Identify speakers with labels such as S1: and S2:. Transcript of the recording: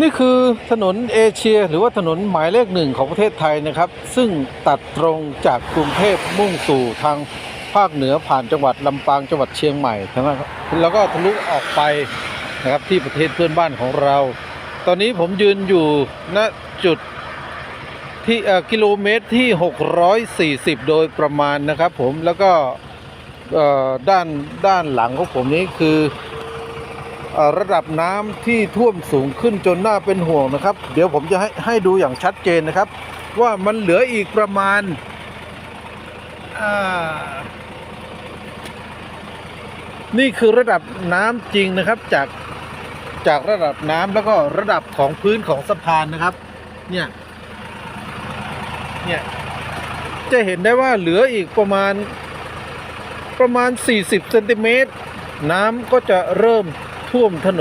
S1: นี่คือถนนเอเชีย หรือว่าถนนหมายเลขหนึ่งของประเทศไทยนะครับ ซึ่งตัดตรงจากกรุงเทพมุ่งสู่ทางภาคเหนือผ่านจังหวัดลำปางจังหวัดเชียงใหม่นะครับแล้วก็ทะลุออกไปนะครับที่ประเทศเพื่อนบ้านของเรา ตอนนี้ผมยืนอยู่ณจุดที่เอ่อกิโลเมตรที่ 640 โดยประมาณนะครับผมแล้วก็เออด้านด้านหลังของผมนี้คือ ระดับน้ำที่ท่วมสูงขึ้นจนน่าเป็นห่วงนะครับ เดี๋ยวผมจะให้ให้ดูอย่างชัดเจนนะครับ ว่ามันเหลืออีกประมาณานี่คือระดับน้ำจริงนะครับจากจากระดับน้ำแล้วก็ระดับของพื้นของสะพานนะครับ เนี่ยเนี่ยจะเห็นได้ว่าเหลืออีกประมาณประมาณ 40เซนติเมตรน้ำก็จะเริ่ม ท่วมถนน